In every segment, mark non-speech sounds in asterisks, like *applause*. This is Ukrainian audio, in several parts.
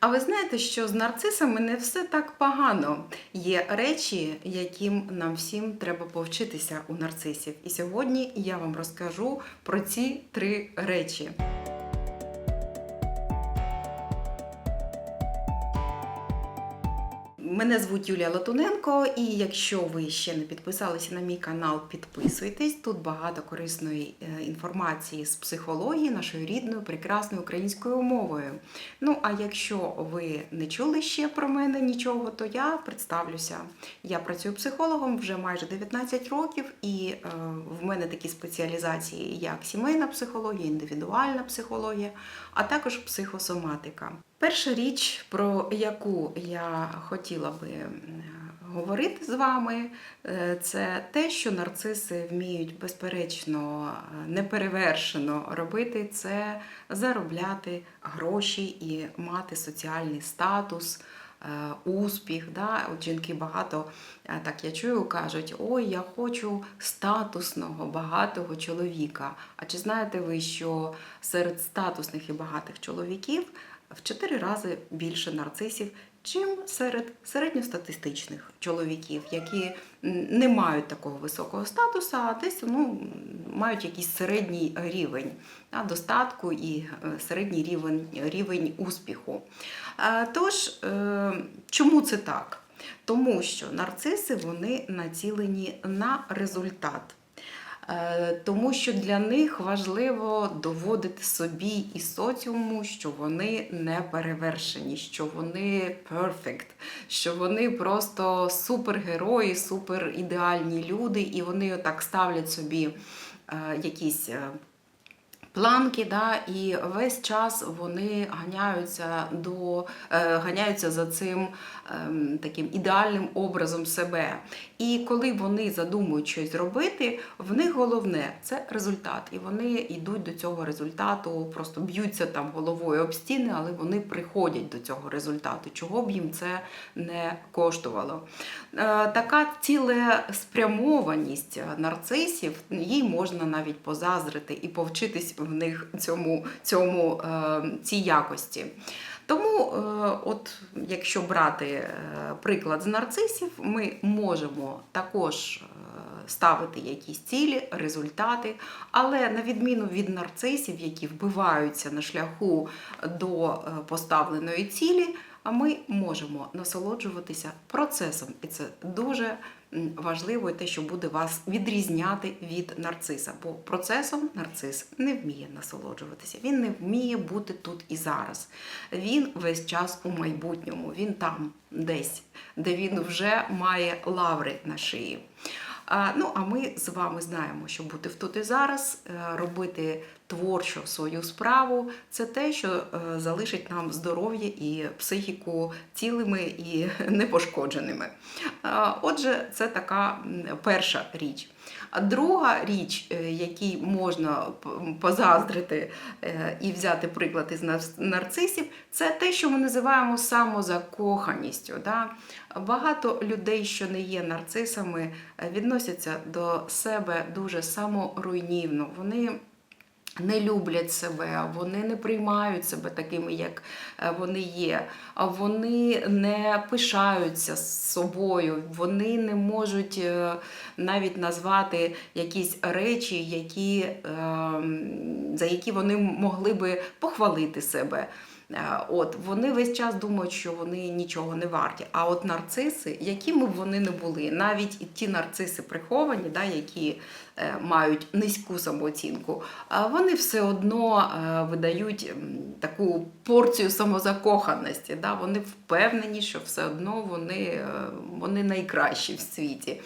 А ви знаєте, що з нарцисами не все так погано. Є речі, яким нам всім треба повчитися у нарцисів. І сьогодні я вам розкажу про ці три речі. Мене звуть Юлія Латуненко, і якщо ви ще не підписалися на мій канал, підписуйтесь. Тут багато корисної е, інформації з психології нашою рідною, прекрасною українською мовою. Ну а якщо ви не чули ще про мене нічого, то я представлюся. Я працюю психологом вже майже 19 років, і е, в мене такі спеціалізації, як сімейна психологія, індивідуальна психологія, а також психосоматика. Перша річ, про яку я хотіла би говорити з вами, е, це те, що нарциси вміють безперечно е, неперевершено робити це заробляти гроші і мати соціальний статус. е, Успіх, да? От жінки багато е, так я чую, кажуть: ой, я хочу статусного, багатого чоловіка. А чи знаєте ви, що серед статусних і багатих чоловіків в 4 рази більше нарцисів, чим серед середньостатистичних чоловіків, які не мають такого високого статусу, а десь ну, мають якийсь середній рівень да, достатку і е, середній рівень, рівень успіху. Е, Тож, е, чому це так? Тому що нарциси вони націлені на результат. Е, Тому що для них важливо доводити собі і соціуму, що вони не перевершені, що вони перфект, що вони просто супергерої, суперідеальні люди, і вони так ставлять собі е, якісь. Планки, да, і весь час вони ганяються до е, ганяються за цим ем, таким ідеальним образом себе. І коли вони задумують щось робити, в них головне це результат. І вони йдуть до цього результату, просто б'ються там головою об стіни, але вони приходять до цього результату, чого б їм це не коштувало. Е, така цілеспрямованість нарцисів, їй можна навіть позазрити і повчитись в них цьому, цьому е, цій якості. Тому, е, от якщо брати е, приклад з нарцисів, ми можемо також ставити якісь цілі, результати, але на відміну від нарцисів, які вбиваються на шляху до поставленої цілі, ми можемо насолоджуватися процесом, і це дуже важливо, і те, що буде вас відрізняти від нарциса. Бо процесом нарцис не вміє насолоджуватися. Він не вміє бути тут і зараз. Він весь час у майбутньому, він там десь, де він вже має лаври на шиї. Ну, а ми з вами знаємо, що бути в тут і зараз, е, робити творчо свою справу це те, що е, залишить нам здоров'я і психіку цілими і *laughs* непошкодженими. Отже, це така перша річ. А друга річ, е, якій можна позаздрити е, і взяти приклад із нарцисів, це те, що ми називаємо самозакоханістю. Багато людей, що не є нарцисами, відносяться до себе дуже саморуйнівно. Вони не люблять себе, вони не приймають себе такими, як е, вони є. Вони не пишаються з собою, вони не можуть е, навіть назвати якісь речі, які, е, за які вони могли би похвалити себе. Е, От вони весь час думають, що вони нічого не варті. А от нарциси, якими б вони не були, навіть ті нарциси приховані, да, які мають низьку самооцінку, а вони все одно е, видають таку порцію самозакоханості. Да? Вони впевнені, що все одно вони, е, вони найкращі в світі.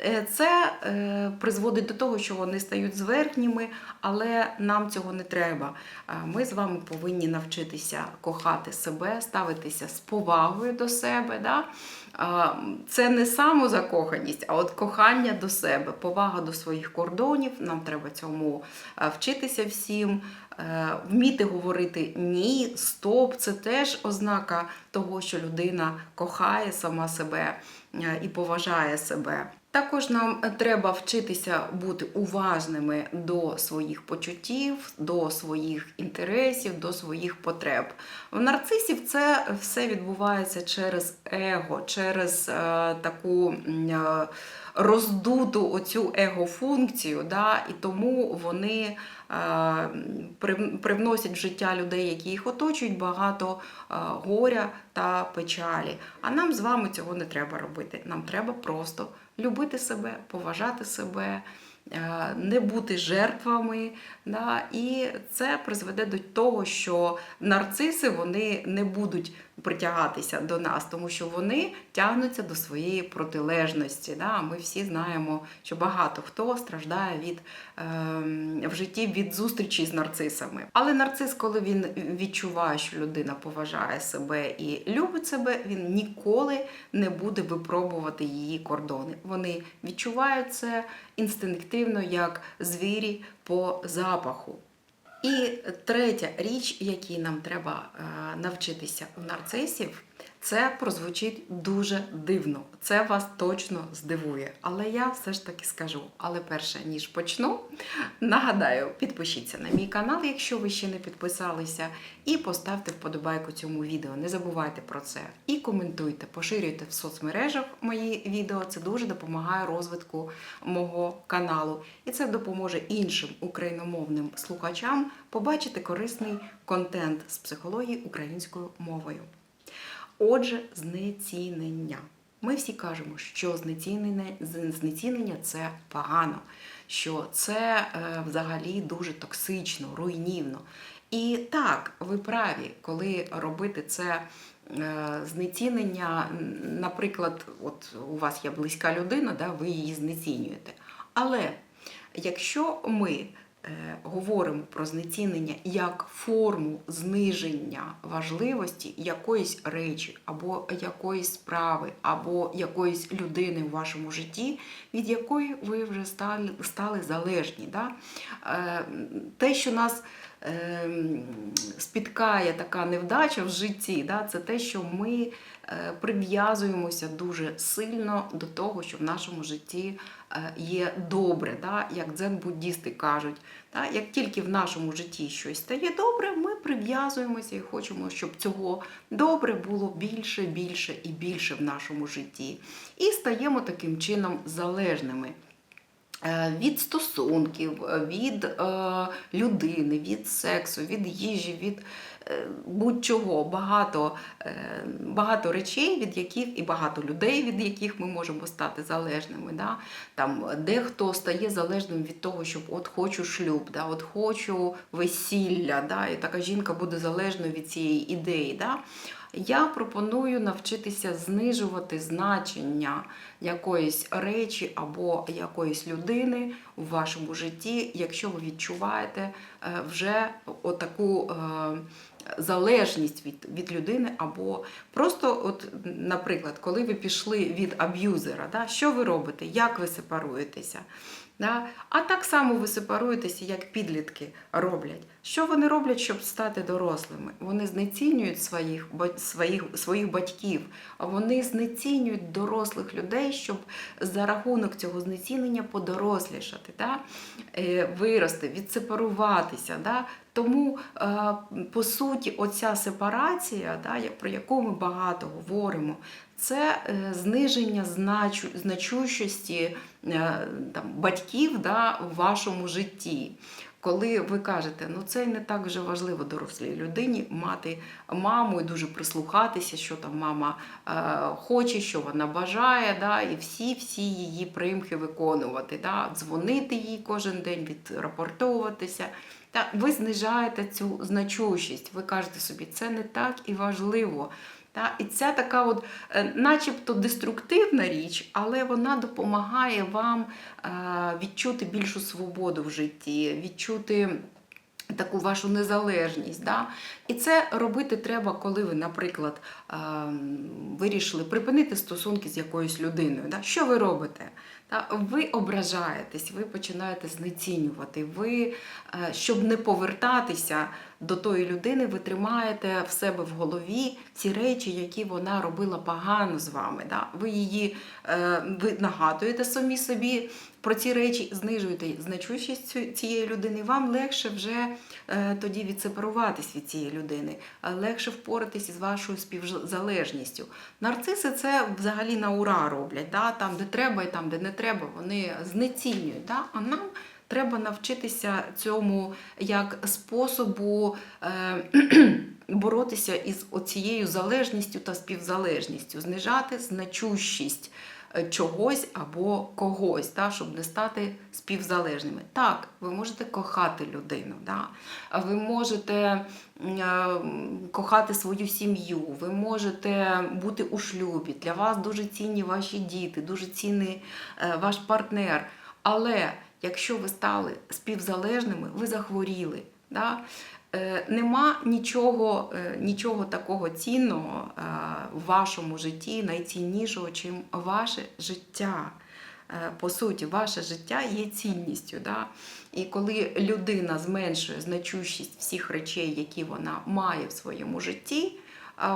Е, Це е, призводить до того, що вони стають зверхніми, але нам цього не треба. Е, Ми з вами повинні навчитися кохати себе, ставитися з повагою до себе. Да? Це не самозакоханість, а от кохання до себе, повага до своїх кордонів. Нам треба цьому е, вчитися всім. Е, Вміти говорити ні, стоп, це теж ознака того, що людина кохає сама себе е, і поважає себе. Також нам треба вчитися бути уважними до своїх почуттів, до своїх інтересів, до своїх потреб. В нарцисів це все відбувається через его, через е, таку е, роздуту оцю его-функцію, да, і тому вони е, привносять в життя людей, які їх оточують, багато е, горя та печалі. А нам з вами цього не треба робити. Нам треба просто любити себе, поважати себе, не бути жертвами. Да? І це призведе до того, що нарциси вони не будуть притягатися до нас, тому що вони тягнуться до своєї протилежності. Да? Ми всі знаємо, що багато хто страждає від ем, в житті від зустрічі з нарцисами. Але нарцис, коли він відчуває, що людина поважає себе і любить себе, він ніколи не буде випробувати її кордони. Вони відчувають це інстинктивно, як звірі по запаху. І третя річ, якій нам треба е, навчитися у нарцисів, це прозвучить дуже дивно. Це вас точно здивує. Але я все ж таки скажу. Але перше ніж почну, нагадаю, підпишіться на мій канал, якщо ви ще не підписалися, і поставте вподобайку цьому відео. Не забувайте про це. І коментуйте, поширюйте в соцмережах мої відео. Це дуже допомагає розвитку мого каналу. І це допоможе іншим україномовним слухачам побачити корисний контент з психології українською мовою. Отже, знецінення. Ми всі кажемо, що знецінення, знецінення це погано, що це е, взагалі дуже токсично, руйнівно. І так, ви праві, коли робити це е, знецінення, наприклад, от у вас є близька людина, да, ви її знецінюєте. Але якщо ми говоримо про знецінення як форму зниження важливості якоїсь речі, або якоїсь справи, або якоїсь людини в вашому житті, від якої ви вже стали, стали залежні. Да? Е, Те, що нас е, спіткає така невдача в житті, да, це те, що ми е, прив'язуємося дуже сильно до того, що в нашому житті е, є добре, да, як дзен-буддісти кажуть. Да, як тільки в нашому житті щось стає добре, ми прив'язуємося і хочемо, щоб цього добре було більше, більше і більше в нашому житті. І стаємо таким чином залежними. Е, Від стосунків, е, від е, людини, від сексу, від їжі, від е, будь-чого, багато, е, багато речей, від яких і багато людей, від яких ми можемо стати залежними. Да? Там дехто стає залежним від того, щоб от хочу шлюб, да? от хочу весілля, да? і така жінка буде залежною від цієї ідеї. Да? Я пропоную навчитися знижувати значення якоїсь речі або якоїсь людини у вашому житті, якщо ви відчуваєте е, вже отаку е, залежність від, від людини, або просто, от, наприклад, коли ви пішли від аб'юзера, да, що ви робите, як ви сепаруєтеся? Да? А так само ви сепаруєтеся, як підлітки роблять. Що вони роблять, щоб стати дорослими? Вони знецінюють своїх, своїх, своїх батьків, вони знецінюють дорослих людей, щоб за рахунок цього знецінення подорослішати, да? е, вирости, відсепаруватися. Да? Тому, е, по суті, оця сепарація, про яку ми багато говоримо, це е, зниження значущості е, батьків в вашому житті. Коли ви кажете, ну це не так вже важливо дорослій людині мати маму і дуже прислухатися, що там мама е, хоче, що вона бажає, да, і всі всі її примхи виконувати, да, дзвонити їй кожен день, відрапортовуватися. Та ви знижаєте цю значущість. Ви кажете собі, це не так і важливо. Та, і ця така, от, е, начебто деструктивна річ, але вона допомагає вам е, відчути більшу свободу в житті, відчути таку вашу незалежність. Да? І це робити треба, коли ви, наприклад, е, вирішили припинити стосунки з якоюсь людиною. Да? Що ви робите? Та ви ображаєтесь, ви починаєте знецінювати. Ви, е, щоб не повертатися до тої людини, ви тримаєте в себе в голові ці речі, які вона робила погано з вами. Ви її е, ви нагадуєте самі собі про ці речі, знижуєте значущість цієї людини. Вам легше вже е, тоді відсепаруватись від цієї людини, легше впоратись із вашою співзалежністю. Нарциси це взагалі на ура роблять. Там, де треба, і там, де не треба, вони знецінюють. Да? А нам треба навчитися цьому як способу е, *clears throat* боротися із оцією залежністю та співзалежністю, знижати значущість чогось або когось, та, щоб не стати співзалежними. Так, ви можете кохати людину, да? ви можете е, кохати свою сім'ю, ви можете бути у шлюбі. Для вас дуже цінні ваші діти, дуже цінний е, ваш партнер. Але якщо ви стали співзалежними, ви захворіли. Да? Е, Нема нічого, е, нічого такого цінного е, в вашому житті, найціннішого, чим ваше життя. По суті, ваше життя є цінністю. Да? І коли людина зменшує значущість всіх речей, які вона має в своєму житті,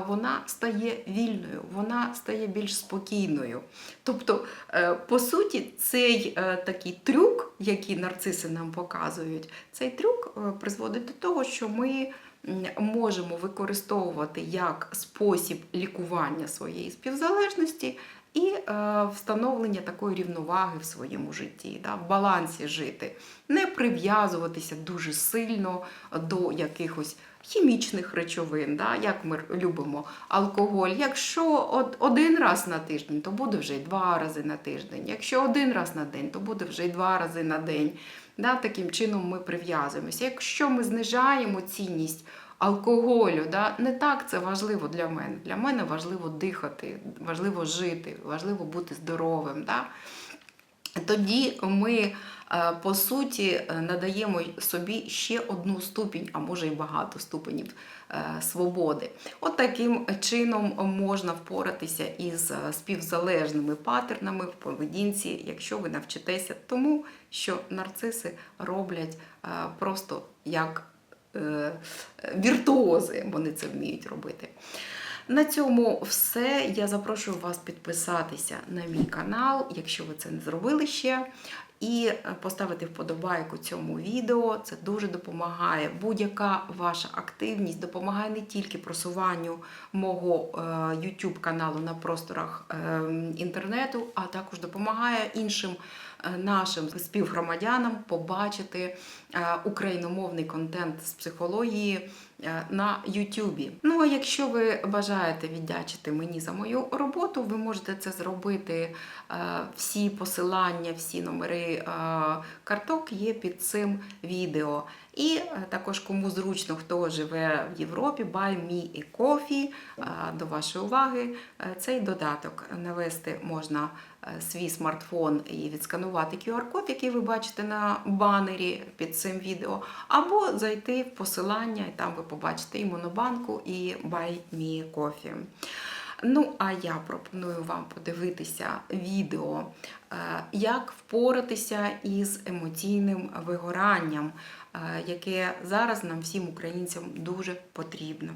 вона стає вільною, вона стає більш спокійною. Тобто, е, по суті, цей е, такий трюк, який нарциси нам показують, цей трюк е, призводить до того, що ми можемо використовувати як спосіб лікування своєї співзалежності. І е, встановлення такої рівноваги в своєму житті, да, в балансі жити, не прив'язуватися дуже сильно до якихось хімічних речовин, да, як ми любимо алкоголь. Якщо од- один раз на тиждень, то буде вже й два рази на тиждень. Якщо один раз на день, то буде вже й два рази на день. Да, таким чином ми прив'язуємося. Якщо ми знижаємо цінність алкоголю, да, не так це важливо для мене. Для мене важливо дихати, важливо жити, важливо бути здоровим. Да. Тоді ми, е, по суті, е, надаємо собі ще одну ступінь, а може й багато ступенів е, свободи. От таким чином можна впоратися із співзалежними паттернами в поведінці, якщо ви навчитеся тому, що нарциси роблять просто як віртуози, вони це вміють робити. На цьому все. Я запрошую вас підписатися на мій канал, якщо ви це не зробили ще. І е, поставити вподобайку цьому відео. Це дуже допомагає. Будь-яка ваша активність допомагає не тільки просуванню мого е, YouTube каналу на просторах е, інтернету, а також допомагає іншим е, нашим співгромадянам побачити е, україномовний контент з психології е, на YouTube. Ну а якщо ви бажаєте віддячити мені за мою роботу, ви можете це зробити. Е, Всі посилання, всі номери е, карток є під цим відео. І е, також кому зручно, хто живе в Європі, Buy Me a Coffee, е, до вашої уваги, е, цей додаток навести можна е, свій смартфон і відсканувати QR-код, який ви бачите на банері під цим відео, або зайти в посилання, і там ви побачите і Монобанку, і Buy Me Coffee. Ну, а я пропоную вам подивитися відео, е, як впоратися із емоційним вигоранням, е, яке зараз нам всім українцям дуже потрібно.